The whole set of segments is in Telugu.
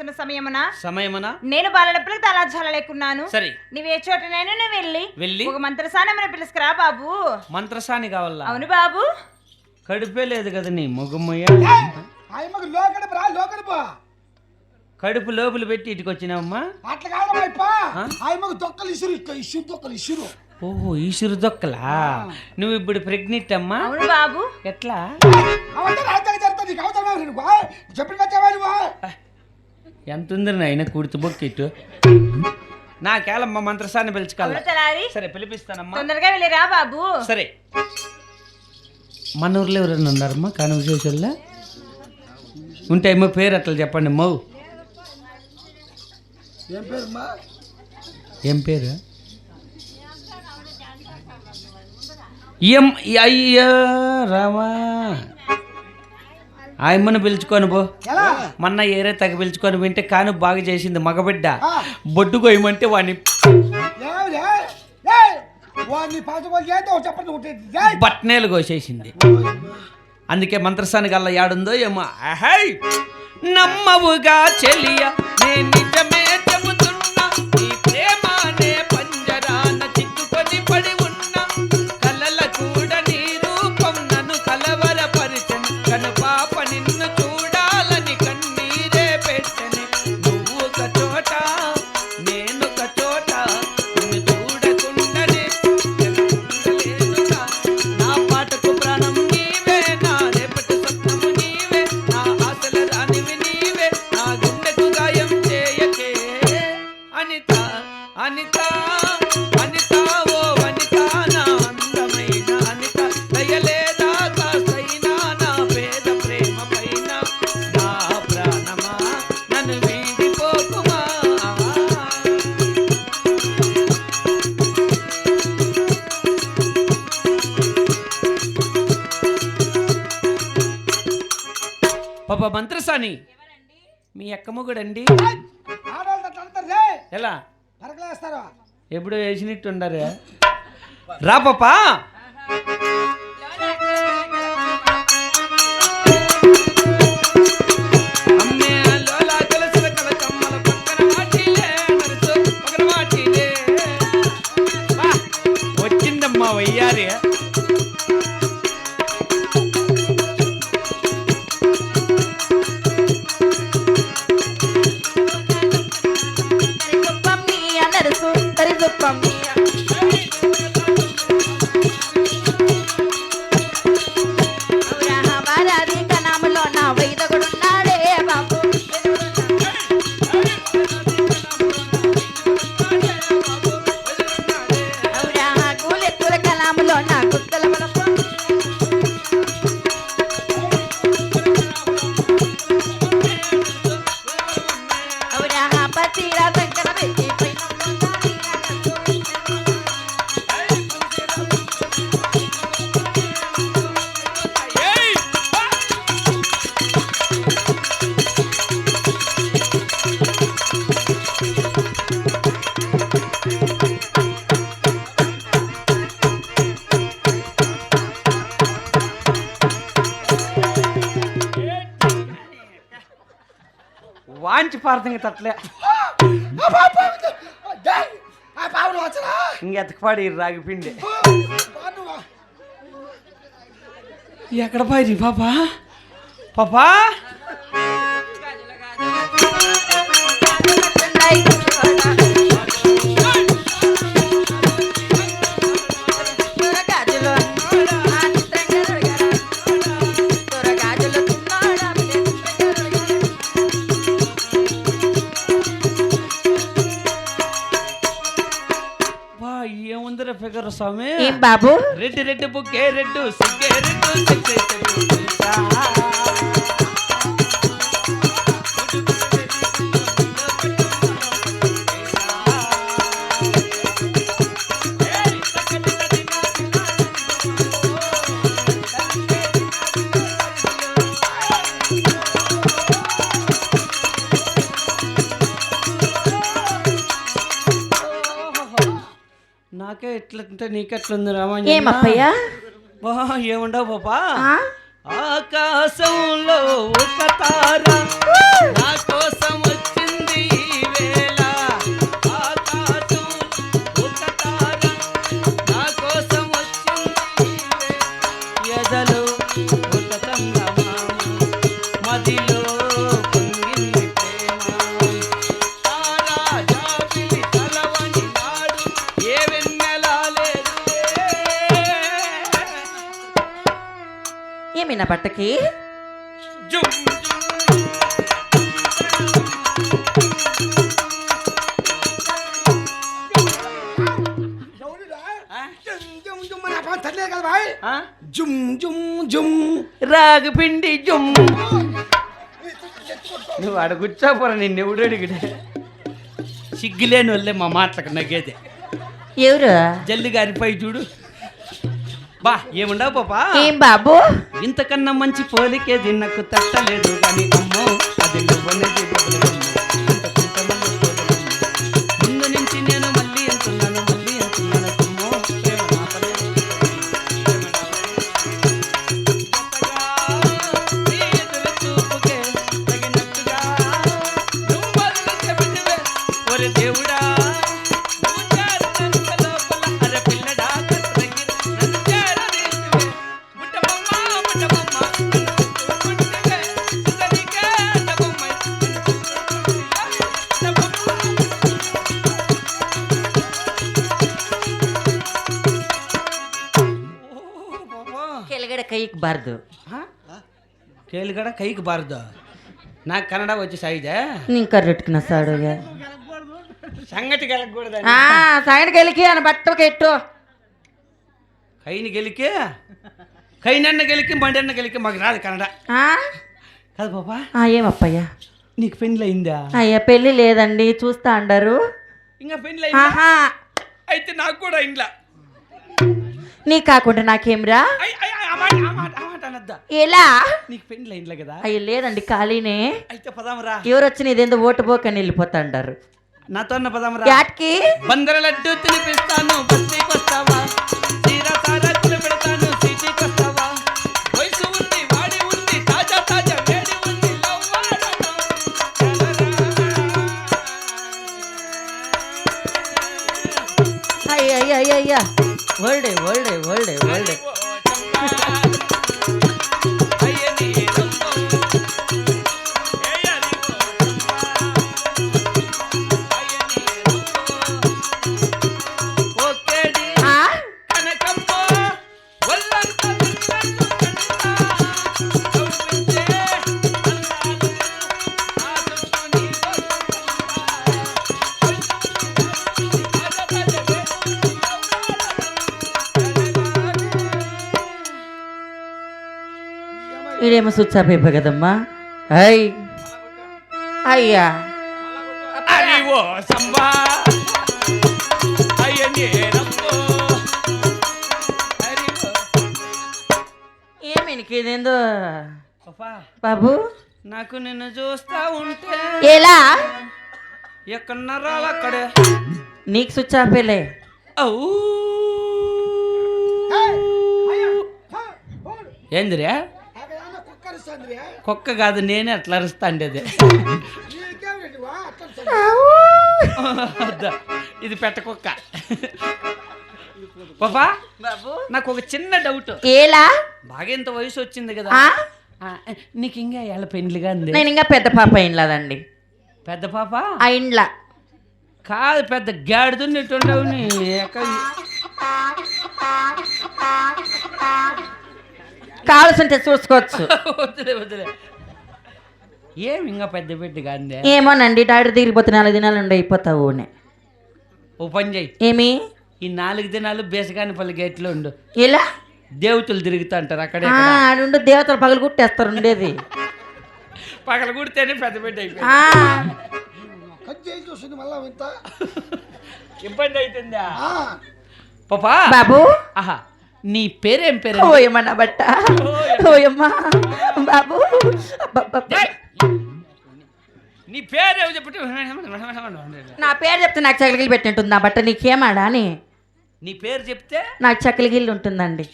ప్రవేశిస్తున్న సమయమున సమయమున నేను బాలడప్పులకు తలాజాల లేకున్నాను సరే నీవే చోటనైనా నువ్వు వెళ్ళి వెళ్ళి ఒక మంత్రసానమైన పిలుసుకురా బాబు. మంత్రసాని కావాలా? అవును బాబు. కడుపే లేదు కదా నీ లోకడుపు కడుపు లోపల పెట్టి ఇటుకు వచ్చినావమ్మా అట్లా కాదమ్మా? ఆయమ్మకు ఇసురు ఓహో ఈశ్వరు దొక్కలా నువ్వు ఇప్పుడు ప్రెగ్నెంట్ అమ్మా? అవును బాబు. ఎట్లా? చెప్పిన నువ్వు ఎంత ఉంది నాయన కుడితి బొక్కిట్టు నాకేళమ్మ మంత్రసాన్ని పిలుచుకోవాలి? తలారి. సరే పిలిపిస్తానమ్మా. తొందరగా వెళ్ళిరా బాబు. సరే. మన ఊర్లో ఎవరైనా ఉన్నారమ్మా? కాను విశేషాల్లో ఉంటే ఏమో పేరు అట్లా చెప్పండి మౌ. ఏం పేరు అమ్మా ఏం పేరు? ఎం అయ్యో రామా. ఆయమ్మను పిలుచుకొని పో ఎలా మొన్న ఏరే తగ పిలుచుకొని వింటే కాను బాగా చేసింది మగబిడ్డ. బొడ్డు కొయ్యమంటే వాడిని. ఏయ్! బట్నేలు కోసేసింది అందుకే మంత్రస్థానికి అలా యాడుందో ఏమో నమ్మవుగా చెలియ నిజమే అనిత అనిత ఓ అనిత నా అందమైన అనిత. దయలేదా కాస్తైనా నా పేద ప్రేమ పైన? నా ప్రాణమా? నన్ను వీడిపోకుమా? పాప మంత్రసాని మీ అక్క మొగుడండి. ఎలా? ఎప్పుడు వేసినట్టు ఉండరే రా పాపా. వాంచి పార్థంగా తట్లే ఇంకెతకపాడి రాగిపిండి పాడువా ఎక్కడ పాయి పాపా? పాపా? ఏముందిరా ఫిగర్ స్వామి. ఏం బాబు? రెడ్డి రెడ్డి బుక్కే రెడ్డు సిగ్గే రెడ్డు. నాకే ఎట్లంటే నీకెట్లుంది ఏమప్పయ్యా ఏముండవు పాపా? ఆకాశంలో ఒక తార నా కోసం వచ్చింది ఏమి నా బట్టకి జుమ్? జుమ్ జుమ్ రాగపిండి జుమ్. నువ్వు ఆడ కూర్చోపోరా నిన్ను ఎవడు అడిగితే సిగ్గులేని వాళ్ళే మా మాటలకు నగ్గేదే ఎవరు? జల్ది గారిపై చూడు. బా ఏముండవు పాపా? ఏం బాబు? ఇంతకన్నా మంచి పోలికేది నాకు తట్టలేదు కానీ అమ్మో అది నువ్వనేది ಬಾರ್ದು ಕೇಳಿಗಡ ಕೈಗೆ ಬಾರ್ದು ನಾ ಕನ್ನಡ వచ్చి సాయిజా ನೀನ್ ಕರ್ರಿಟ್ಕನ ಸಾಡುಗೆ సంగతి గెలకూడదు ఆ సైడ్ గెలికి అని బట్టకి ఎట్టు కైని గెలికి కైనన్న గెలికి మండన్న గెలికి మాకు రాదు కన్నడ ఆ? కాదు పాపా ఆ, ఏమప్పయ్యా నీకు పెళ్ళి అయిందా అయ్యా పెళ్ళి లేదండి చూస్తా అంటారు ఇంకా పెళ్ళి అయిందా ఆహా అయితే నాకు కూడా ఇంట్లో నీ కాకుండా అనద్దా? ఎలా? నీకు పెళ్ళి అయిందిలే కదా. అయ్యో లేదండి ఖాళీనే. అయితే పదామరా. ఎవరు వచ్చి నీదేందో ఓటు పోకని వెళ్ళిపోతా అంటారు నాతో పదామరా. యాట్కి బందర లడ్డు తినిపిస్తాను బస్తీకి వస్తావా. అయ్య అయ్య అయ్య world world world world off అయిపోయి కదమ్మా అయ్ అయ్యా అది ఓ సంబా అయ్యని రంగు. హరి ఓ. ఏమి నీకు ఇదేందో పాపా, బాబు నాకు నిన్ను చూస్తా ఉంటే ఎలా ఎక్కడున్నారా అక్కడే నీకు స్విచ్ ఆపేలే. ఏందిరా కుక్క కాదు నేనే అట్లా అరుస్తా ఉండేది నీకేం రెడ్డివా? అట్లా అరుస్తుంది. అద్దా, ఇది పెట్ట కుక్క. పాపా బాబు. నాకు ఒక చిన్న డౌట్ ఎలా బాగా ఇంత వయసు వచ్చింది కదా. నీకు ఇంకా ఎలా పెండ్లిగా ఉంది నేను ఇంకా పెద్ద పాప ఇండ్లదండి పెద్ద పాప? ఆ ఇండ్ల. కాదు పెద్ద గాడిదున్నట్టుండవు నీ. ఎక్క- కావాల్సింటే చూసుకోవచ్చు. వద్దులే వద్దులే. ఏమి ఇంకా పెద్ద పెద్దగా అందే ఏమోనండి డాక్టర్ తిరిగిపోతే నాలుగు దినాలు ఉండి అయిపోతావు. ఓ పని చేయి. ఏమి? ఈ నాలుగు దినాలు బేసగాని పల్లి గేట్లో ఉండు. ఎలా? దేవతలు తిరుగుతా అంటారు అక్కడే ఆడుండు దేవతలు పగలు కుట్టేస్తారు ఉండేది. పగల కుడితేనే పెద్ద పెద్ద అయిపోయింది. మళ్ళా ఇబ్బంది అవుతుందా? ఆ, పాపా? బాబు? ఆహా. నీ పేరేం పేరు? ఓయమ్మా బట్ట. ఓయమ్మా. బాబు. నీ పేరు చెప్పి. నా పేరు చెప్తే నాకు చకలిగిల్లు పెట్టినట్టుంది నా బట్ట. నీకేమాడా అని. నీ పేరు చెప్తే? నాకు చకలిగిల్లు ఉంటుందండి.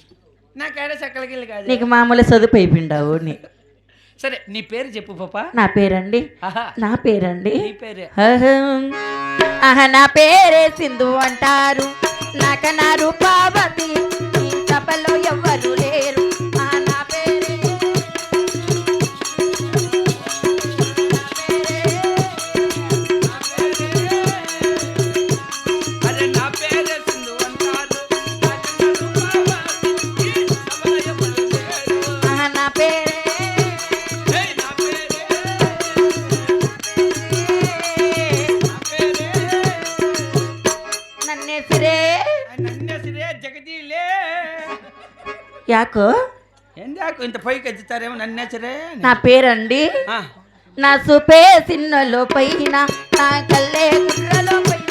నాకేడ చకలిగిల్లు కాదు? నీకు మామూలు చదువు అయిపోయిండావు నీ సరే నీ పేరు చెప్పు పాపా. నా పేరండి? నా పేరండి? ఆహా. నా పేరే సింధు అంటారు. నాకనా రూపావతి పాపలో ఎవ్వ ಯಾಕೋ ಎಂದ್ಯಾಕು ఇంత పైకి ఎత్తుతారేమో నన్ను ಹೆಸರೇ నా పేరండి. నా సుపే సిన్నలో పైన నా కల్లే గుర్రలో పైన.